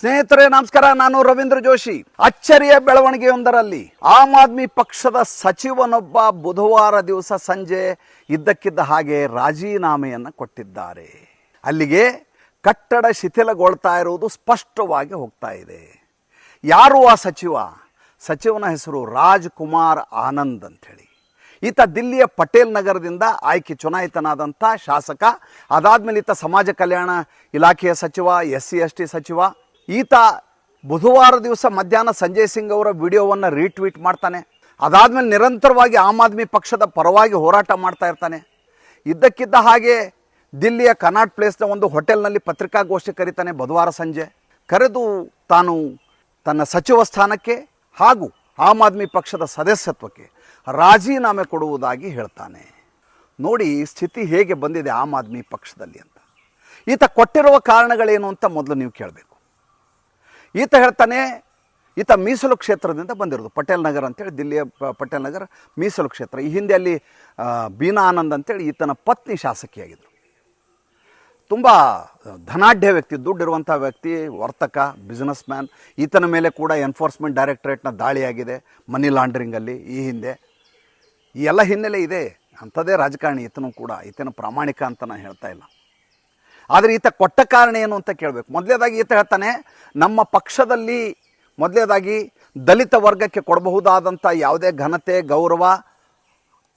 ಸ್ನೇಹಿತರೆ, ನಮಸ್ಕಾರ. ನಾನು ರವೀಂದ್ರ ಜೋಶಿ. ಅಚ್ಚರಿಯ ಬೆಳವಣಿಗೆಯೊಂದರಲ್ಲಿ ಆಮ್ ಆದ್ಮಿ ಪಕ್ಷದ ಸಚಿವನೊಬ್ಬ ಬುಧವಾರ ದಿವಸ ಸಂಜೆ ಇದ್ದಕ್ಕಿದ್ದ ಹಾಗೆ ರಾಜೀನಾಮೆಯನ್ನು ಕೊಟ್ಟಿದ್ದಾರೆ. ಅಲ್ಲಿಗೆ ಕಟ್ಟಡ ಶಿಥಿಲಗೊಳ್ತಾ ಇರುವುದು ಸ್ಪಷ್ಟವಾಗಿ ಹೋಗ್ತಾ ಇದೆ. ಯಾರು ಆ ಸಚಿವ? ಸಚಿವನ ಹೆಸರು ರಾಜ್ಕುಮಾರ್ ಆನಂದ್ ಅಂಥೇಳಿ. ಈತ ದಿಲ್ಲಿಯ ಪಟೇಲ್ ನಗರದಿಂದ ಆಯ್ಕೆ ಚುನಾಯಿತನಾದಂಥ ಶಾಸಕ, ಅದಾದ್ಮೇಲೆ ಈತ ಸಮಾಜ ಕಲ್ಯಾಣ ಇಲಾಖೆಯ ಸಚಿವ ಎಸ್ ಸಿ ಎಸ್ ಸಚಿವ ಈತ ಬುಧವಾರ ದಿವಸ ಮಧ್ಯಾಹ್ನ ಸಂಜಯ್ ಸಿಂಗ್ ಅವರ ವಿಡಿಯೋವನ್ನು ರೀಟ್ವೀಟ್ ಮಾಡ್ತಾನೆ. ಅದಾದಮೇಲೆ ನಿರಂತರವಾಗಿ ಆಮ್ ಆದ್ಮಿ ಪಕ್ಷದ ಪರವಾಗಿ ಹೋರಾಟ ಮಾಡ್ತಾ ಇರ್ತಾನೆ. ಇದ್ದಕ್ಕಿದ್ದ ಹಾಗೆ ದಿಲ್ಲಿಯ ಕನಾಟ್ ಪ್ಲೇಸ್ನ ಒಂದು ಹೋಟೆಲ್ನಲ್ಲಿ ಪತ್ರಿಕಾಗೋಷ್ಠಿ ಕರೀತಾನೆ ಬುಧವಾರ ಸಂಜೆ. ಕರೆದು ತಾನು ತನ್ನ ಸಚಿವ ಸ್ಥಾನಕ್ಕೆ ಹಾಗೂ ಆಮ್ ಆದ್ಮಿ ಪಕ್ಷದ ಸದಸ್ಯತ್ವಕ್ಕೆ ರಾಜೀನಾಮೆ ಕೊಡುವುದಾಗಿ ಹೇಳ್ತಾನೆ. ನೋಡಿ ಸ್ಥಿತಿ ಹೇಗೆ ಬಂದಿದೆ ಆಮ್ ಆದ್ಮಿ ಪಕ್ಷದಲ್ಲಿ ಅಂತ. ಈತ ಕೊಟ್ಟಿರುವ ಕಾರಣಗಳೇನು ಅಂತ ಮೊದಲು ನೀವು ಕೇಳಬೇಕು. ಈತ ಹೇಳ್ತಾನೆ, ಈತ ಮೀಸಲು ಕ್ಷೇತ್ರದಿಂದ ಬಂದಿರೋದು. ಪಟೇಲ್ ನಗರ್ ಅಂತೇಳಿ, ದಿಲ್ಲಿಯ ಪಟೇಲ್ ನಗರ್ ಮೀಸಲು ಕ್ಷೇತ್ರ. ಈ ಹಿಂದೆ ಅಲ್ಲಿ ಬೀನಾ ಆನಂದ್ ಅಂತೇಳಿ ಈತನ ಪತ್ನಿ ಶಾಸಕಿಯಾಗಿದ್ದರು ತುಂಬ ಧನಾಢ್ಯ ವ್ಯಕ್ತಿ ದುಡ್ಡಿರುವಂಥ ವ್ಯಕ್ತಿ, ವರ್ತಕ ಬಿಸ್ನೆಸ್ ಮ್ಯಾನ್ ಈತನ ಮೇಲೆ ಕೂಡ ಎನ್ಫೋರ್ಸ್ಮೆಂಟ್ ಡೈರೆಕ್ಟರೇಟ್ನ ದಾಳಿಯಾಗಿದೆ ಮನಿ ಲಾಂಡ್ರಿಂಗಲ್ಲಿ ಈ ಹಿಂದೆ. ಈ ಎಲ್ಲ ಹಿನ್ನೆಲೆ ಇದೆ. ಅಂಥದ್ದೇ ರಾಜಕಾರಣಿ ಈತನು ಕೂಡ. ಈತನ ಪ್ರಾಮಾಣಿಕ ಅಂತ ನಾನು ಹೇಳ್ತಾ ಇಲ್ಲ. ಆದರೆ ಈತ ಕೊಟ್ಟ ಕಾರಣ ಏನು ಅಂತ ಕೇಳಬೇಕು. ಮೊದಲೇದಾಗಿ ಈತ ಹೇಳ್ತಾನೆ, ನಮ್ಮ ಪಕ್ಷದಲ್ಲಿ ಮೊದಲೇದಾಗಿ ದಲಿತ ವರ್ಗಕ್ಕೆ ಕೊಡಬಹುದಾದಂಥ ಯಾವುದೇ ಘನತೆ, ಗೌರವ,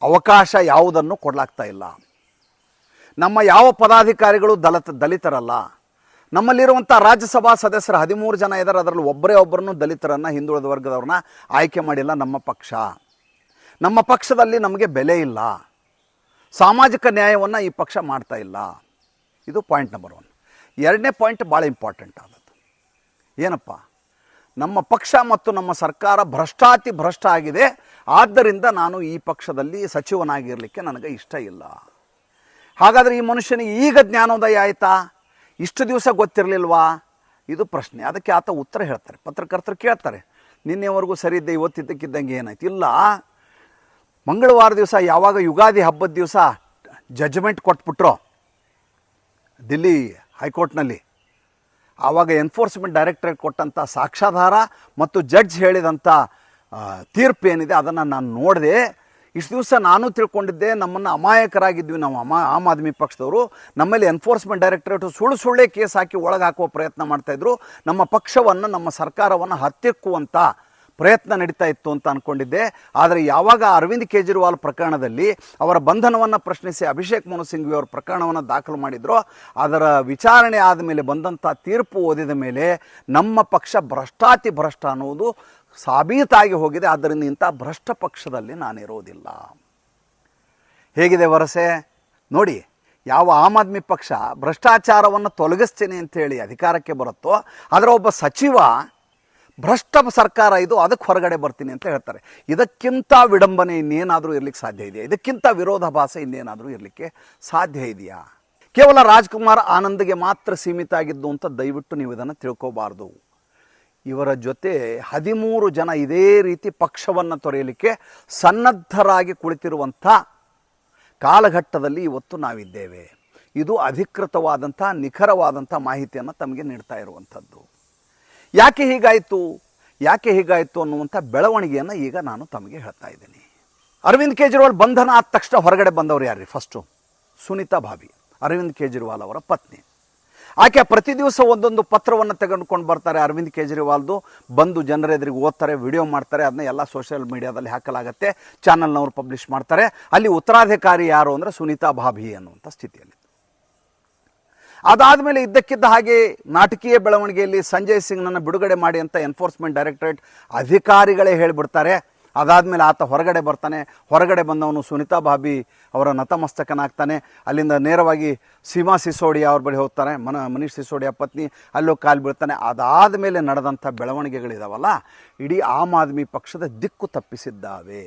ಅವಕಾಶ ಯಾವುದನ್ನು ಕೊಡಲಾಗ್ತಾ ಇಲ್ಲ. ನಮ್ಮ ಯಾವ ಪದಾಧಿಕಾರಿಗಳು ದಲಿತ, ದಲಿತರಲ್ಲ. ನಮ್ಮಲ್ಲಿರುವಂಥ ರಾಜ್ಯಸಭಾ ಸದಸ್ಯರು ಹದಿಮೂರು ಜನ ಇದ್ದಾರೆ, ಅದರಲ್ಲಿ ಒಬ್ಬರೇ ಒಬ್ಬರನ್ನು ದಲಿತರನ್ನು, ಹಿಂದುಳಿದ ವರ್ಗದವ್ರನ್ನ ಆಯ್ಕೆ ಮಾಡಿಲ್ಲ ನಮ್ಮ ಪಕ್ಷ. ನಮ್ಮ ಪಕ್ಷದಲ್ಲಿ ನಮಗೆ ಬೆಲೆ ಇಲ್ಲ. ಸಾಮಾಜಿಕ ನ್ಯಾಯವನ್ನು ಈ ಪಕ್ಷ ಮಾಡ್ತಾ ಇಲ್ಲ. ಇದು ಪಾಯಿಂಟ್ ನಂಬರ್ ಒನ್ ಎರಡನೇ ಪಾಯಿಂಟ್ ಭಾಳ ಇಂಪಾರ್ಟೆಂಟ್ ಆದದ್ದು. ಏನಪ್ಪ? ನಮ್ಮ ಪಕ್ಷ ಮತ್ತು ನಮ್ಮ ಸರ್ಕಾರ ಭ್ರಷ್ಟಾತಿ ಭ್ರಷ್ಟ ಆಗಿದೆ. ಆದ್ದರಿಂದ ನಾನು ಈ ಪಕ್ಷದಲ್ಲಿ ಸಚಿವನಾಗಿರಲಿಕ್ಕೆ ನನಗೆ ಇಷ್ಟ ಇಲ್ಲ. ಹಾಗಾದರೆ ಈ ಮನುಷ್ಯನಿಗೆ ಈಗ ಜ್ಞಾನೋದಯ ಆಯಿತಾ? ಇಷ್ಟು ದಿವಸ ಗೊತ್ತಿರಲಿಲ್ವಾ? ಇದು ಪ್ರಶ್ನೆ. ಅದಕ್ಕೆ ಆತ ಉತ್ತರ ಹೇಳ್ತಾರೆ. ಪತ್ರಕರ್ತರು ಕೇಳ್ತಾರೆ. ನಿನ್ನೆವರೆಗೂ ಸರಿ ಇದ್ದೆ, ಇವತ್ತಿದ್ದಕ್ಕಿದ್ದಂಗೆ ಏನಾಯ್ತು? ಇಲ್ಲ. ಮಂಗಳವಾರ ದಿವಸ, ಯಾವಾಗ ಯುಗಾದಿ ಹಬ್ಬದ ದಿವಸ ಜಜ್ಮೆಂಟ್ ಕೊಟ್ಬಿಟ್ರೋ. ದಿಲ್ಲಿ ಹೈಕೋರ್ಟ್ನಲ್ಲಿ. ಆವಾಗ ಎನ್ಫೋರ್ಸ್ಮೆಂಟ್ ಡೈರೆಕ್ಟ್ರೇಟ್ ಕೊಟ್ಟಂಥ ಸಾಕ್ಷ್ಯಾಧಾರ ಮತ್ತು ಜಡ್ಜ್ ಹೇಳಿದಂಥ ತೀರ್ಪು ಏನಿದೆ ಅದನ್ನು ನಾನು ನೋಡಿದೆ. ಇಷ್ಟು ದಿವಸ ನಾನು ತಿಳ್ಕೊಂಡಿದ್ದೆ, ನಮ್ಮನ್ನು ಅಮಾಯಕರಾಗಿದ್ವಿ ನಾವು ಅಮಾ, ಆಮ್ ಆದ್ಮಿ ಪಕ್ಷದವರು. ನಮ್ಮಲ್ಲಿ ಎನ್ಫೋರ್ಸ್ಮೆಂಟ್ ಡೈರೆಕ್ಟರೇಟು ಸುಳ್ಳು ಸುಳ್ಳೆ ಕೇಸ್ ಹಾಕಿ ಒಳಗೆ ಹಾಕುವ ಪ್ರಯತ್ನ ಮಾಡ್ತಾಯಿದ್ರು ನಮ್ಮ ಪಕ್ಷವನ್ನು, ನಮ್ಮ ಸರ್ಕಾರವನ್ನು ಹತ್ತಿಕ್ಕುವಂಥ ಪ್ರಯತ್ನ ನಡೀತಾ ಇತ್ತು ಅಂತ ಅಂದ್ಕೊಂಡಿದ್ದೆ ಆದರೆ ಯಾವಾಗ ಅರವಿಂದ್ ಕೇಜ್ರಿವಾಲ್ ಪ್ರಕರಣದಲ್ಲಿ ಅವರ ಬಂಧನವನ್ನು ಪ್ರಶ್ನಿಸಿ ಅಭಿಷೇಕ್ ಮನು ಸಿಂಘ್ವಿ ಅವರ ಪ್ರಕರಣವನ್ನು ದಾಖಲು ಮಾಡಿದ್ರು, ಅದರ ವಿಚಾರಣೆ ಆದ ಮೇಲೆ ಬಂದಂಥ ತೀರ್ಪು ಓದಿದ ಮೇಲೆ ನಮ್ಮ ಪಕ್ಷ ಭ್ರಷ್ಟಾತಿ ಭ್ರಷ್ಟ ಅನ್ನುವುದು ಸಾಬೀತಾಗಿ ಹೋಗಿದೆ. ಆದ್ದರಿಂದ ಇಂಥ ಭ್ರಷ್ಟ ಪಕ್ಷದಲ್ಲಿ ನಾನಿರೋದಿಲ್ಲ ಹೇಗಿದೆ ವರಸೆ? ನೋಡಿ, ಯಾವ ಆಮ್ ಆದ್ಮಿ ಪಕ್ಷ ಭ್ರಷ್ಟಾಚಾರವನ್ನು ತೊಲಗಿಸ್ತೀನಿ ಅಂತೇಳಿ ಅಧಿಕಾರಕ್ಕೆ ಬರುತ್ತೋ, ಅದರ ಒಬ್ಬ ಸಚಿವ ಭ್ರಷ್ಟ ಸರ್ಕಾರ ಇದು, ಅದಕ್ಕೆ ಹೊರಗಡೆ ಬರ್ತೀನಿ ಅಂತ ಹೇಳ್ತಾರೆ. ಇದಕ್ಕಿಂತ ವಿಡಂಬನೆ ಇನ್ನೇನಾದರೂ ಇರಲಿಕ್ಕೆ ಸಾಧ್ಯ ಇದೆಯಾ? ಇದಕ್ಕಿಂತ ವಿರೋಧಾಭಾಸ ಇನ್ನೇನಾದರೂ ಇರಲಿಕ್ಕೆ ಸಾಧ್ಯ ಇದೆಯಾ? ಕೇವಲ ರಾಜ್ಕುಮಾರ್ ಆನಂದ್ಗೆ ಮಾತ್ರ ಸೀಮಿತ ಆಗಿದ್ದು ಅಂತ ದಯವಿಟ್ಟು ನೀವು ಇದನ್ನು ತಿಳ್ಕೋಬಾರ್ದು. ಇವರ ಜೊತೆ ಹದಿಮೂರು ಜನ ಇದೇ ರೀತಿ ಪಕ್ಷವನ್ನು ತೊರೆಯಲಿಕ್ಕೆ ಸನ್ನದ್ಧರಾಗಿ ಕುಳಿತಿರುವಂಥ ಕಾಲಘಟ್ಟದಲ್ಲಿ ಇವತ್ತು ನಾವಿದ್ದೇವೆ. ಇದು ಅಧಿಕೃತವಾದಂಥ, ನಿಖರವಾದಂಥ ಮಾಹಿತಿಯನ್ನು ತಮಗೆ ನೀಡ್ತಾ ಇರುವಂಥದ್ದು. ಯಾಕೆ ಹೀಗಾಯಿತು? ಯಾಕೆ ಹೀಗಾಯಿತು ಅನ್ನುವಂಥ ಬೆಳವಣಿಗೆಯನ್ನು ಈಗ ನಾನು ತಮಗೆ ಹೇಳ್ತಾ ಇದ್ದೀನಿ. ಅರವಿಂದ್ ಕೇಜ್ರಿವಾಲ್ ಬಂಧನ ಆದ ತಕ್ಷಣ ಹೊರಗಡೆ ಬಂದವರು ಯಾರ್ರಿ? ಫಸ್ಟು ಸುನೀತಾ ಭಾಬಿ, ಅರವಿಂದ್ ಕೇಜ್ರಿವಾಲ್ ಅವರ ಪತ್ನಿ. ಆಕೆ ಪ್ರತಿ ದಿವಸ ಒಂದೊಂದು ಪತ್ರವನ್ನು ತೆಗೆದುಕೊಂಡು ಬರ್ತಾರೆ. ಅರವಿಂದ್ ಕೇಜ್ರಿವಾಲ್ದು ಬಂದು ಜನರ ಎದುರಿಗೆ ಓದ್ತಾರೆ, ವಿಡಿಯೋ ಮಾಡ್ತಾರೆ, ಅದನ್ನ ಎಲ್ಲ ಸೋಷಿಯಲ್ ಮೀಡಿಯಾದಲ್ಲಿ ಹಾಕಲಾಗತ್ತೆ. ಚಾನಲ್ನವರು ಪಬ್ಲಿಷ್ ಮಾಡ್ತಾರೆ. ಅಲ್ಲಿ ಉತ್ತರಾಧಿಕಾರಿ ಯಾರು ಅಂದರೆ ಸುನೀತಾ ಭಾಬಿ ಅನ್ನುವಂಥ ಸ್ಥಿತಿಯಲ್ಲಿ. ಅದಾದಮೇಲೆ ಇದ್ದಕ್ಕಿದ್ದ ಹಾಗೆ ನಾಟಕೀಯ ಬೆಳವಣಿಗೆಯಲ್ಲಿ ಸಂಜಯ್ ಸಿಂಗ್ನನ್ನು ಬಿಡುಗಡೆ ಮಾಡಿ ಅಂತ ಎನ್ಫೋರ್ಸ್ಮೆಂಟ್ ಡೈರೆಕ್ಟರೇಟ್ ಅಧಿಕಾರಿಗಳೇ ಹೇಳಿಬಿಡ್ತಾರೆ. ಅದಾದಮೇಲೆ ಆತ ಹೊರಗಡೆ ಬರ್ತಾನೆ. ಹೊರಗಡೆ ಬಂದವನು ಸುನೀತಾ ಭಾಬಿ ಅವರ ನತಮಸ್ತಕನಾಗ್ತಾನೆ. ಅಲ್ಲಿಂದ ನೇರವಾಗಿ ಸೀಮಾ ಸಿಸೋಡಿಯಾ ಅವ್ರ ಬಳಿ ಹೋಗ್ತಾನೆ. ಮನ ಮನೀಶ್ ಸಿಸೋಡಿಯಾ ಪತ್ನಿ ಅಲ್ಲೂ ಕಾಲು ಬೀಳ್ತಾನೆ. ಅದಾದ ಮೇಲೆ ನಡೆದಂಥ ಬೆಳವಣಿಗೆಗಳಿದಾವಲ್ಲ, ಇಡೀ ಆಮ್ ಆದ್ಮಿ ಪಕ್ಷದ ದಿಕ್ಕು ತಪ್ಪಿಸಿದ್ದಾವೆ.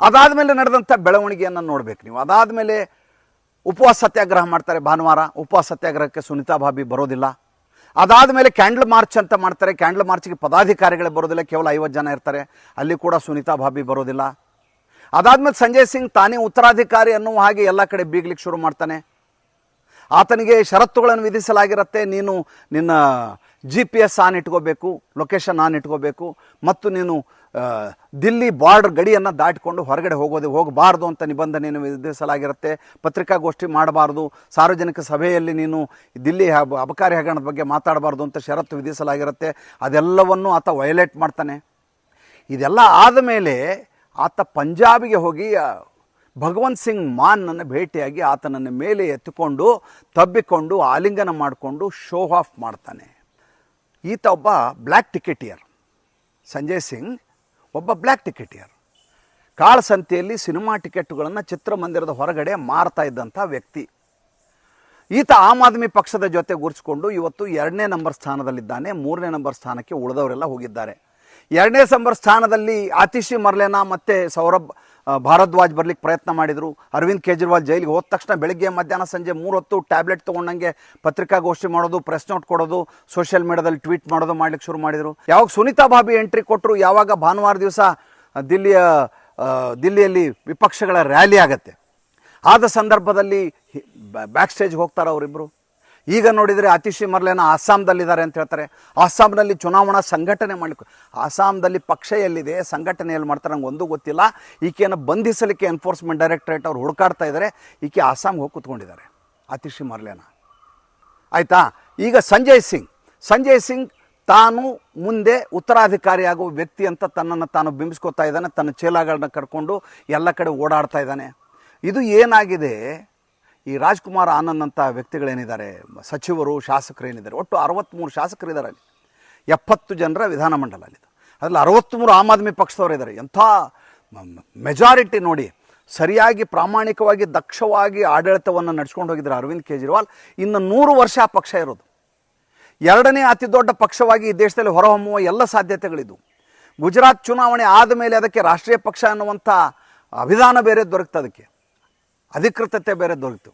ಅದಾದ ಮೇಲೆ ನಡೆದಂಥ ಬೆಳವಣಿಗೆಯನ್ನು ನೋಡ್ಬೇಕು ನೀವು. ಅದಾದಮೇಲೆ ಉಪವಾಸ ಸತ್ಯಾಗ್ರಹ ಮಾಡ್ತಾರೆ ಭಾನುವಾರ. ಉಪವಾಸ ಸತ್ಯಾಗ್ರಹಕ್ಕೆ ಸುನಿತಾ ಭಾಬಿ ಬರೋದಿಲ್ಲ. ಅದಾದ ಮೇಲೆ ಕ್ಯಾಂಡಲ್ ಮಾರ್ಚ್ ಅಂತ ಮಾಡ್ತಾರೆ. ಕ್ಯಾಂಡಲ್ ಮಾರ್ಚ್ಗೆ ಪದಾಧಿಕಾರಿಗಳೇ ಬರೋದಿಲ್ಲ. ಕೇವಲ ಐವತ್ತು ಜನ ಇರ್ತಾರೆ. ಅಲ್ಲಿ ಕೂಡ ಸುನಿತಾ ಭಾಬಿ ಬರೋದಿಲ್ಲ. ಅದಾದ್ಮೇಲೆ ಸಂಜಯ್ ಸಿಂಗ್ ತಾನೇ ಉತ್ತರಾಧಿಕಾರಿ ಅನ್ನುವ ಹಾಗೆ ಎಲ್ಲ ಕಡೆ ಬೀಗ್ಲಿಕ್ಕೆ ಶುರು ಮಾಡ್ತಾನೆ. ಆತನಿಗೆ ಷರತ್ತುಗಳನ್ನು ವಿಧಿಸಲಾಗಿರುತ್ತೆ. ನೀನು ನಿನ್ನ ಜಿ ಪಿ ಎಸ್ ಆನ್ ಇಟ್ಕೋಬೇಕು ಲೊಕೇಶನ್ ಆನ್ ಇಟ್ಕೋಬೇಕು, ಮತ್ತು ನೀನು ದಿಲ್ಲಿ ಬಾರ್ಡರ್ ಗಡಿಯನ್ನು ದಾಟಿಕೊಂಡು ಹೊರಗಡೆ ಹೋಗೋದು, ಹೋಗಬಾರ್ದು ಅಂತ ನಿಬಂಧನೆಯನ್ನು ವಿಧಿಸಲಾಗಿರುತ್ತೆ. ಪತ್ರಿಕಾಗೋಷ್ಠಿ ಮಾಡಬಾರ್ದು. ಸಾರ್ವಜನಿಕ ಸಭೆಯಲ್ಲಿ ನೀನು ದಿಲ್ಲಿ ಅಬಕಾರಿ ಹಗರಣದ ಬಗ್ಗೆ ಮಾತಾಡಬಾರ್ದು ಅಂತ ಷರತ್ತು ವಿಧಿಸಲಾಗಿರುತ್ತೆ. ಅದೆಲ್ಲವನ್ನು ಆತ ವಯಲೇಟ್ ಮಾಡ್ತಾನೆ. ಇದೆಲ್ಲ ಆದ ಮೇಲೆ ಆತ ಪಂಜಾಬಿಗೆ ಹೋಗಿ ಭಗವಂತ್ ಸಿಂಗ್ ಮಾನ್ನನ್ನು ಭೇಟಿಯಾಗಿ ಆತನನ್ನು ಮೇಲೆ ಎತ್ತುಕೊಂಡು, ತಬ್ಬಿಕೊಂಡು, ಆಲಿಂಗನ ಮಾಡಿಕೊಂಡು ಶೋ ಆಫ್ ಮಾಡ್ತಾನೆ. ಈತ ಒಬ್ಬ ಬ್ಲ್ಯಾಕ್ ಟಿಕೆಟಿಯರ್. ಸಂಜಯ್ ಸಿಂಗ್ ಒಬ್ಬ ಬ್ಲ್ಯಾಕ್ ಟಿಕೆಟಿಯರ್. ಕಾಳಸಂತೆಯಲ್ಲಿ ಸಿನಿಮಾ ಟಿಕೆಟ್ಗಳನ್ನು ಚಿತ್ರಮಂದಿರದ ಹೊರಗಡೆ ಮಾರ್ತಾ ಇದ್ದಂಥ ವ್ಯಕ್ತಿ. ಈತ ಆಮ್ ಆದ್ಮಿ ಪಕ್ಷದ ಜೊತೆ ಗುರ್ಸ್ಕೊಂಡು ಇವತ್ತು ಎರಡನೇ ನಂಬರ್ ಸ್ಥಾನದಲ್ಲಿದ್ದಾನೆ, ಮೂರನೇ ನಂಬರ್ ಸ್ಥಾನಕ್ಕೆ ಉಳಿದವರೆಲ್ಲ ಹೋಗಿದ್ದಾರೆ. ಎರಡನೇ ಸಂಬರ್ ಸ್ಥಾನದಲ್ಲಿ ಆತಿಶಿ ಮರ್ಲೆನಾ ಮತ್ತು ಸೌರಭ್ ಭಾರದ್ವಾಜ್ ಬರ್ಲಿಕ್ಕೆ ಪ್ರಯತ್ನ ಮಾಡಿದರು. ಅರವಿಂದ್ ಕೇಜ್ರಿವಾಲ್ ಜೈಲಿಗೆ ಹೋದ ತಕ್ಷಣ ಬೆಳಗ್ಗೆ ಮಧ್ಯಾಹ್ನ ಸಂಜೆ ಮೂರು ಹೊತ್ತು ಟ್ಯಾಬ್ಲೆಟ್ ತೊಗೊಂಡಂಗೆ ಪತ್ರಿಕಾಗೋಷ್ಠಿ ಮಾಡೋದು, ಪ್ರೆಸ್ ನೋಟ್ ಕೊಡೋದು, ಸೋಷಿಯಲ್ ಮೀಡಿಯಾದಲ್ಲಿ ಟ್ವೀಟ್ ಮಾಡೋದು ಮಾಡ್ಲಿಕ್ಕೆ ಶುರು ಮಾಡಿದರು. ಯಾವಾಗ ಸುನೀತಾ ಬಾಬಿ ಎಂಟ್ರಿ ಕೊಟ್ಟರು ಯಾವಾಗ ಭಾನುವಾರ ದಿವಸ ದಿಲ್ಲಿಯ ದಿಲ್ಲಿಯಲ್ಲಿ ವಿಪಕ್ಷಗಳ ರ್ಯಾಲಿ ಆಗತ್ತೆ. ಆದ ಸಂದರ್ಭದಲ್ಲಿ ಬ್ಯಾಕ್ ಸ್ಟೇಜ್ಗೆ ಹೋಗ್ತಾರೆ ಅವರಿಬ್ಬರು ಈಗ ನೋಡಿದರೆ ಅತಿಶಿ ಮರ್ಲೇನ ಅಸ್ಸಾಂದಲ್ಲಿದ್ದಾರೆ ಅಂತ ಹೇಳ್ತಾರೆ. ಅಸ್ಸಾಂನಲ್ಲಿ ಚುನಾವಣಾ ಸಂಘಟನೆ ಮಾಡಲಿಕ್ಕೆ ಅಸ್ಸಾಂದಲ್ಲಿ ಪಕ್ಷ ಎಲ್ಲಿದೆ, ಸಂಘಟನೆ ಎಲ್ಲಿ ಮಾಡ್ತಾರೆ ನಂಗೆ ಒಂದು ಗೊತ್ತಿಲ್ಲ. ಈಕೆಯನ್ನು ಬಂಧಿಸಲಿಕ್ಕೆ ಎನ್ಫೋರ್ಸ್ಮೆಂಟ್ ಡೈರೆಕ್ಟರೇಟ್ ಅವ್ರು ಹುಡುಕಾಡ್ತಾ ಇದ್ದಾರೆ ಈಕೆ ಅಸ್ಸಾಂಗೆ ಹೋಗಿ ಕೂತ್ಕೊಂಡಿದ್ದಾರೆ ಅತಿಶಿ ಮರ್ಲೇನ. ಆಯಿತಾ? ಈಗ ಸಂಜಯ್ ಸಿಂಗ್. ಸಂಜಯ್ ಸಿಂಗ್ ತಾನು ಮುಂದೆ ಉತ್ತರಾಧಿಕಾರಿಯಾಗುವ ವ್ಯಕ್ತಿ ಅಂತ ತನ್ನನ್ನು ತಾನು ಬಿಂಬಿಸ್ಕೊತಾ ಇದ್ದಾನೆ. ತನ್ನ ಚೇಲಾಗಳನ್ನ ಕರ್ಕೊಂಡು ಎಲ್ಲ ಕಡೆ ಓಡಾಡ್ತಾ ಇದ್ದಾನೆ. ಇದು ಏನಾಗಿದೆ? ಈ ರಾಜ್ಕುಮಾರ್ ಆನಂದ್ ಅಂತ ವ್ಯಕ್ತಿಗಳೇನಿದ್ದಾರೆ? ಸಚಿವರು ಶಾಸಕರು ಏನಿದ್ದಾರೆ ಒಟ್ಟು ಅರವತ್ತ್ಮೂರು ಶಾಸಕರಿದ್ದಾರೆ ಅಲ್ಲಿ. ಎಪ್ಪತ್ತು ಜನರ ವಿಧಾನಮಂಡಲ ಅಲ್ಲಿ ಅದರಲ್ಲಿ ಅರವತ್ತ್ಮೂರು ಆಮ್ ಆದ್ಮಿ ಪಕ್ಷದವರು ಇದ್ದಾರೆ. ಎಂಥ ಮೆಜಾರಿಟಿ ನೋಡಿ. ಸರಿಯಾಗಿ, ಪ್ರಾಮಾಣಿಕವಾಗಿ, ದಕ್ಷವಾಗಿ ಆಡಳಿತವನ್ನು ನಡೆಸ್ಕೊಂಡು ಹೋಗಿದ್ದಾರೆ ಅರವಿಂದ್ ಕೇಜ್ರಿವಾಲ್. ಇನ್ನು ನೂರು ವರ್ಷ ಆ ಪಕ್ಷ ಇರೋದು. ಎರಡನೇ ಅತಿ ದೊಡ್ಡ ಪಕ್ಷವಾಗಿ ಈ ದೇಶದಲ್ಲಿ ಹೊರಹೊಮ್ಮುವ ಎಲ್ಲ ಸಾಧ್ಯತೆಗಳಿದ್ದು. ಗುಜರಾತ್ ಚುನಾವಣೆ ಆದ ಮೇಲೆ ಅದಕ್ಕೆ ರಾಷ್ಟ್ರೀಯ ಪಕ್ಷ ಅನ್ನುವಂಥ ಅಭಿಧಾನ ಬೇರೆ ದೊರಕ್ತು ಅದಕ್ಕೆ ಅಧಿಕೃತತೆ ಬೇರೆ ದೊರೆತು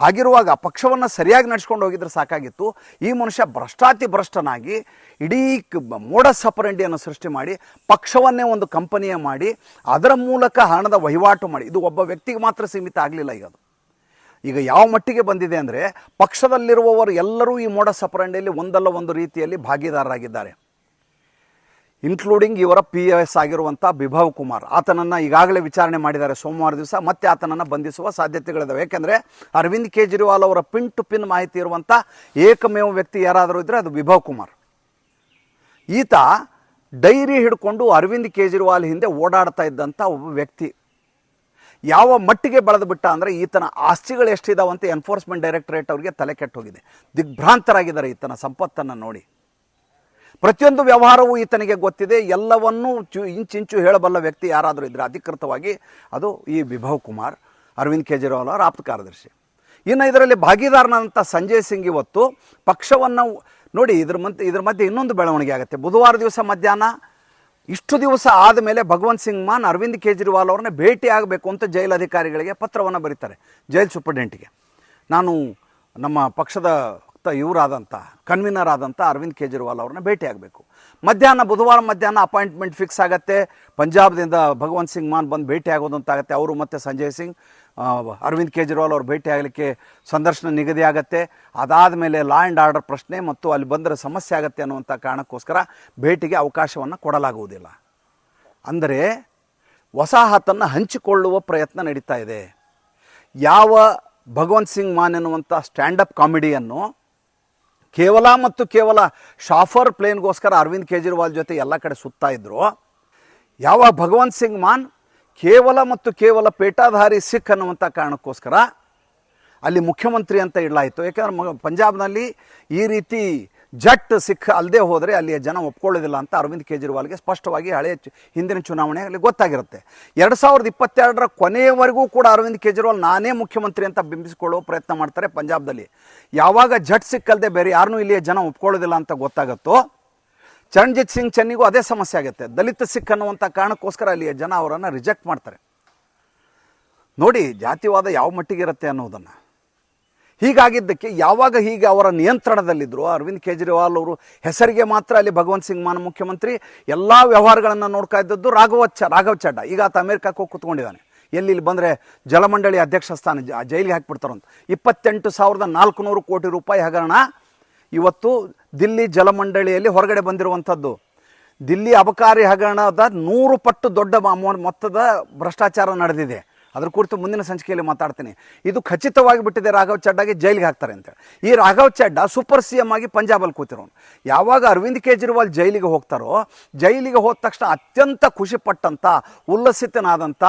ಹಾಗಿರುವಾಗ ಪಕ್ಷವನ್ನು ಸರಿಯಾಗಿ ನಡೆಸ್ಕೊಂಡು ಹೋಗಿದ್ರೆ ಸಾಕಾಗಿತ್ತು. ಈ ಮನುಷ್ಯ ಭ್ರಷ್ಟಾತಿ ಭ್ರಷ್ಟನಾಗಿ ಇಡೀ ಮೋಡ ಸಪರಂಡಿಯನ್ನು ಸೃಷ್ಟಿ ಮಾಡಿ, ಪಕ್ಷವನ್ನೇ ಒಂದು ಕಂಪನಿಯ ಮಾಡಿ, ಅದರ ಮೂಲಕ ಹಣದ ವಹಿವಾಟು ಮಾಡಿ. ಇದು ಒಬ್ಬ ವ್ಯಕ್ತಿಗೆ ಮಾತ್ರ ಸೀಮಿತ ಆಗಲಿಲ್ಲ ಈಗ ಅದು. ಈಗ ಯಾವ ಮಟ್ಟಿಗೆ ಬಂದಿದೆ ಅಂದರೆ, ಪಕ್ಷದಲ್ಲಿರುವವರು ಎಲ್ಲರೂ ಈ ಮೋಡ ಸಪರಂಡಿಯಲ್ಲಿ ಒಂದಲ್ಲ ಒಂದು ರೀತಿಯಲ್ಲಿ ಭಾಗಿದಾರರಾಗಿದ್ದಾರೆ. ಇನ್ಕ್ಲೂಡಿಂಗ್ ಇವರ ಪಿ ಎಸ್ ಆಗಿರುವಂಥ ಬಿಭವ್ ಕುಮಾರ್ ಆತನನ್ನು ಈಗಾಗಲೇ ವಿಚಾರಣೆ ಮಾಡಿದ್ದಾರೆ ಸೋಮವಾರ ದಿವಸ, ಮತ್ತೆ ಆತನನ್ನು ಬಂಧಿಸುವ ಸಾಧ್ಯತೆಗಳಿದ್ದಾವೆ ಯಾಕೆಂದರೆ ಅರವಿಂದ್ ಕೇಜ್ರಿವಾಲ್ ಅವರ ಪಿನ್ ಟು ಪಿನ್ ಮಾಹಿತಿ ಇರುವಂಥ ಏಕಮೇವ ವ್ಯಕ್ತಿ ಯಾರಾದರೂ ಇದ್ದರೆ ಅದು ವಿಭವ್ ಕುಮಾರ್ ಈತ ಡೈರಿ ಹಿಡ್ಕೊಂಡು ಅರವಿಂದ್ ಕೇಜ್ರಿವಾಲ್ ಹಿಂದೆ ಓಡಾಡ್ತಾ ಇದ್ದಂಥ ಒಬ್ಬ ವ್ಯಕ್ತಿ. ಯಾವ ಮಟ್ಟಿಗೆ ಬೆಳೆದು ಬಿಟ್ಟ ಅಂದರೆ ಈತನ ಆಸ್ತಿಗಳು ಎಷ್ಟಿದಾವಂತ ಎನ್ಫೋರ್ಸ್ಮೆಂಟ್ ಡೈರೆಕ್ಟರೇಟ್ ಅವರಿಗೆ ತಲೆ ಕೆಟ್ಟೋಗಿದೆ. ದಿಗ್ಭ್ರಾಂತರಾಗಿದ್ದಾರೆ ಈತನ ಸಂಪತ್ತನ್ನು ನೋಡಿ. ಪ್ರತಿಯೊಂದು ವ್ಯವಹಾರವೂ ಈತನಿಗೆ ಗೊತ್ತಿದೆ. ಎಲ್ಲವನ್ನೂ ಚು, ಇಂಚಿಂಚು ಹೇಳಬಲ್ಲ ವ್ಯಕ್ತಿ ಯಾರಾದರೂ ಇದ್ದರೆ ಅಧಿಕೃತವಾಗಿ ಅದು ಈ ವಿಭವ್ ಕುಮಾರ್, ಅರವಿಂದ್ ಕೇಜ್ರಿವಾಲ್ ಅವರ ಆಪ್ತ ಕಾರ್ಯದರ್ಶಿ. ಇನ್ನು ಇದರಲ್ಲಿ ಭಾಗಿದಾರನಾದಂಥ ಸಂಜಯ್ ಸಿಂಗ್ ಇವತ್ತು ಪಕ್ಷವನ್ನು ನೋಡಿ ಇದ್ರ ಮಧ್ಯೆ ಇದ್ರ ಮಧ್ಯೆ ಇನ್ನೊಂದು ಬೆಳವಣಿಗೆ ಆಗುತ್ತೆ. ಬುಧವಾರ ದಿವಸ ಮಧ್ಯಾಹ್ನ ಇಷ್ಟು ದಿವಸ ಆದಮೇಲೆ ಭಗವಂತ್ ಸಿಂಗ್ ಮಾನ್, ಅರವಿಂದ್ ಕೇಜ್ರಿವಾಲ್ ಅವ್ರನ್ನ ಭೇಟಿ ಆಗಬೇಕು ಅಂತ ಜೈಲ್ ಅಧಿಕಾರಿಗಳಿಗೆ ಪತ್ರವನ್ನು ಬರೀತಾರೆ, ಜೈಲ್ ಸೂಪರ್ಡೆಂಟ್ಗೆ. ನಾನು ನಮ್ಮ ಪಕ್ಷದ ಇವರಾದಂಥ ಕನ್ವೀನರ್ ಆದಂಥ ಅರವಿಂದ್ ಕೇಜ್ರಿವಾಲ್ ಅವ್ರನ್ನ ಭೇಟಿ ಆಗಬೇಕು. ಮಧ್ಯಾಹ್ನ, ಬುಧವಾರ ಮಧ್ಯಾಹ್ನ ಅಪಾಯಿಂಟ್ಮೆಂಟ್ ಫಿಕ್ಸ್ ಆಗುತ್ತೆ. ಪಂಜಾಬ್ದಿಂದ ಭಗವಂತ್ ಸಿಂಗ್ ಮಾನ್ ಬಂದು ಭೇಟಿ ಆಗೋದು ಅಂತ ಆಗುತ್ತೆ. ಅವರು ಮತ್ತು ಸಂಜಯ್ ಸಿಂಗ್ ಅರವಿಂದ್ ಕೇಜ್ರಿವಾಲ್ ಅವ್ರು ಭೇಟಿ ಆಗಲಿಕ್ಕೆ ಸಂದರ್ಶನ ನಿಗದಿ ಆಗುತ್ತೆ. ಅದಾದ ಮೇಲೆ ಲಾ ಆ್ಯಂಡ್ ಆರ್ಡರ್ ಪ್ರಶ್ನೆ ಮತ್ತು ಅಲ್ಲಿ ಬಂದರೆ ಸಮಸ್ಯೆ ಆಗುತ್ತೆ ಅನ್ನುವಂಥ ಕಾರಣಕ್ಕೋಸ್ಕರ ಭೇಟಿಗೆ ಅವಕಾಶವನ್ನು ಕೊಡಲಾಗುವುದಿಲ್ಲ. ಅಂದರೆ ವಸಾಹತನ್ನು ಹಂಚಿಕೊಳ್ಳುವ ಪ್ರಯತ್ನ ನಡೀತಾ ಇದೆ. ಯಾವ ಭಗವಂತ್ ಸಿಂಗ್ ಮಾನ್ ಎನ್ನುವಂಥ ಸ್ಟ್ಯಾಂಡಪ್ ಕಾಮಿಡಿಯನ್ನು ಕೇವಲ ಮತ್ತು ಕೇವಲ ಶಾಫರ್ ಪ್ಲೇನ್ಗೋಸ್ಕರ ಅರವಿಂದ್ ಕೇಜ್ರಿವಾಲ್ ಜೊತೆ ಎಲ್ಲ ಕಡೆ ಸುತ್ತಾ ಇದ್ರು. ಯಾವ ಭಗವಂತ್ ಸಿಂಗ್ ಮಾನ್ ಕೇವಲ ಮತ್ತು ಕೇವಲ ಪೇಟಾಧಾರಿ ಸಿಖ್ ಅನ್ನುವಂಥ ಕಾರಣಕ್ಕೋಸ್ಕರ ಅಲ್ಲಿ ಮುಖ್ಯಮಂತ್ರಿ ಅಂತ ಇಡಲಾಯಿತು. ಯಾಕಂದ್ರೆ ಪಂಜಾಬ್ನಲ್ಲಿ ಈ ರೀತಿ ಜಟ್ ಸಿಖ್ ಅಲ್ಲದೆ ಹೋದರೆ ಅಲ್ಲಿಯ ಜನ ಒಪ್ಕೊಳ್ಳೋದಿಲ್ಲ ಅಂತ ಅರವಿಂದ್ ಕೇಜ್ರಿವಾಲ್ಗೆ ಸ್ಪಷ್ಟವಾಗಿ ಹಳೆಯ ಹಿಂದಿನ ಚುನಾವಣೆಯಲ್ಲಿ ಗೊತ್ತಾಗಿರುತ್ತೆ. ಎರಡು ಸಾವಿರದ ಇಪ್ಪತ್ತೆರಡರ ಕೊನೆಯವರೆಗೂ ಕೂಡ ಅರವಿಂದ್ ಕೇಜ್ರಿವಾಲ್ ನಾನೇ ಮುಖ್ಯಮಂತ್ರಿ ಅಂತ ಬಿಂಬಿಸಿಕೊಳ್ಳುವ ಪ್ರಯತ್ನ ಮಾಡ್ತಾರೆ ಪಂಜಾಬ್ದಲ್ಲಿ. ಯಾವಾಗ ಜಟ್ ಸಿಖ್ ಅಲ್ಲದೆ ಬೇರೆ ಯಾರನ್ನೂ ಇಲ್ಲಿಯ ಜನ ಒಪ್ಕೊಳ್ಳೋದಿಲ್ಲ ಅಂತ ಗೊತ್ತಾಗುತ್ತೋ, ಚರಣ್ಜಿತ್ ಸಿಂಗ್ ಚೆನ್ನಿಗೂ ಅದೇ ಸಮಸ್ಯೆ ಆಗುತ್ತೆ. ದಲಿತ ಸಿಖ್ ಅನ್ನುವಂಥ ಕಾರಣಕ್ಕೋಸ್ಕರ ಅಲ್ಲಿಯ ಜನ ಅವರನ್ನು ರಿಜೆಕ್ಟ್ ಮಾಡ್ತಾರೆ. ನೋಡಿ, ಜಾತಿವಾದ ಯಾವ ಮಟ್ಟಿಗೆ ಇರುತ್ತೆ ಅನ್ನೋದನ್ನು. ಹೀಗಾಗಿದ್ದಕ್ಕೆ ಯಾವಾಗ ಹೀಗೆ ಅವರ ನಿಯಂತ್ರಣದಲ್ಲಿದ್ದರು ಅರವಿಂದ್ ಕೇಜ್ರಿವಾಲ್ ಅವರು ಹೆಸರಿಗೆ ಮಾತ್ರ ಅಲ್ಲಿ ಭಗವಂತ್ ಸಿಂಗ್ ಮಾನ್ ಮುಖ್ಯಮಂತ್ರಿ. ಎಲ್ಲ ವ್ಯವಹಾರಗಳನ್ನು ನೋಡ್ತಾ ಇದ್ದದ್ದು ರಾಘವ ಚ, ರಾಘವ್ ಚಡ್ಡ. ಈಗ ಆತ ಅಮೆರಿಕಕ್ಕೆ ಹೋಗಿ ಕೂತ್ಕೊಂಡಿದ್ದಾನೆ. ಎಲ್ಲಿ ಇಲ್ಲಿ ಬಂದರೆ ಜಲಮಂಡಳಿ ಅಧ್ಯಕ್ಷ ಸ್ಥಾನ ಜೈಲಿಗೆ ಅಂತ. ಇಪ್ಪತ್ತೆಂಟು ಸಾವಿರದ ನಾಲ್ಕುನೂರು ಕೋಟಿ ರೂಪಾಯಿ ಹಗರಣ. ಇವತ್ತು ದಿಲ್ಲಿ ಜಲಮಂಡಳಿಯಲ್ಲಿ ಹೊರಗಡೆ ಬಂದಿರುವಂಥದ್ದು. ದಿಲ್ಲಿ ಅಬಕಾರಿ ಹಗರಣದ ನೂರು ಪಟ್ಟು ದೊಡ್ಡ ಮೊತ್ತದ ಭ್ರಷ್ಟಾಚಾರ ನಡೆದಿದೆ. ಅದ್ರ ಕುರಿತು ಮುಂದಿನ ಸಂಚಿಕೆಯಲ್ಲಿ ಮಾತಾಡ್ತೀನಿ. ಇದು ಖಚಿತವಾಗಿ ಬಿಟ್ಟಿದೆ ರಾಘವ್ ಚಡ್ಡಾಗೆ ಜೈಲಿಗೆ ಹಾಕ್ತಾರೆ ಅಂತೇಳಿ ಈ Raghav Chadha super C M ಆಗಿ ಪಂಜಾಬಲ್ಲಿ ಕೂತಿರೋನು. ಯಾವಾಗ ಅರವಿಂದ್ ಕೇಜ್ರಿವಾಲ್ ಜೈಲಿಗೆ ಹೋಗ್ತಾರೋ, ಜೈಲಿಗೆ ಹೋದ ತಕ್ಷಣ ಅತ್ಯಂತ ಖುಷಿಪಟ್ಟಂಥ ಉಲ್ಲಸಿತನಾದಂಥ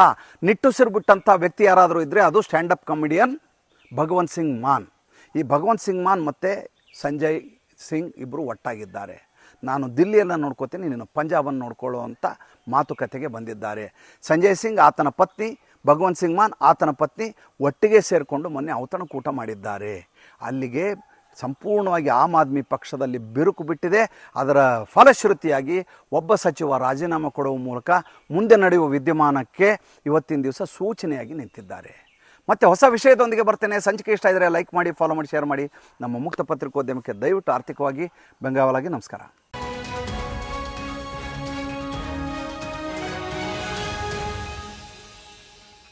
ನಿಟ್ಟುಸಿರು ಬಿಟ್ಟಂಥ ವ್ಯಕ್ತಿ ಯಾರಾದರೂ ಇದ್ದರೆ ಅದು stand up comedian Bhagwant Singh Mann. ಈ ಭಗವಂತ್ ಸಿಂಗ್ ಮಾನ್ ಮತ್ತು ಸಂಜಯ್ ಸಿಂಗ್ ಇಬ್ಬರು ಒಟ್ಟಾಗಿದ್ದಾರೆ. ನಾನು ದಿಲ್ಲಿಯನ್ನು ನೋಡ್ಕೋತೀನಿ, ನೀನು ಪಂಜಾಬನ್ನು ನೋಡ್ಕೊಳ್ಳೋ ಅಂತ ಮಾತುಕತೆಗೆ ಬಂದಿದ್ದಾರೆ. ಸಂಜಯ್ ಸಿಂಗ್, ಆತನ ಪತ್ನಿ ಭಗವಂತ್ ಸಿಂಗ್ ಮಾನ್ ಆತನ ಪತ್ನಿ ಒಟ್ಟಿಗೆ ಸೇರಿಕೊಂಡು ಮೊನ್ನೆ ಔತಣಕೂಟ ಮಾಡಿದ್ದಾರೆ. ಅಲ್ಲಿಗೆ ಸಂಪೂರ್ಣವಾಗಿ ಆಮ್ ಆದ್ಮಿ ಪಕ್ಷದಲ್ಲಿ ಬಿರುಕು ಬಿಟ್ಟಿದೆ. ಅದರ ಫಲಶ್ರುತಿಯಾಗಿ ಒಬ್ಬ ಸಚಿವ ರಾಜೀನಾಮೆ ಕೊಡುವ ಮೂಲಕ ಮುಂದೆ ನಡೆಯುವ ವಿದ್ಯಮಾನಕ್ಕೆ ಇವತ್ತಿನ ದಿವಸ ಸೂಚನೆಯಾಗಿ ನಿಂತಿದ್ದಾರೆ. ಮತ್ತೆ ಹೊಸ ವಿಷಯದೊಂದಿಗೆ ಬರ್ತೇನೆ. ಸಂಚಿಕೆ ಇಷ್ಟ ಇದ್ದರೆ ಲೈಕ್ ಮಾಡಿ ಫಾಲೋ ಮಾಡಿ ಶೇರ್ ಮಾಡಿ. ನಮ್ಮ ಮುಕ್ತ ಪತ್ರಿಕೋದ್ಯಮಕ್ಕೆ ದಯವಿಟ್ಟು ಆರ್ಥಿಕವಾಗಿ ಬೆಂಗಾವಲಾಗಿ ನಮಸ್ಕಾರ.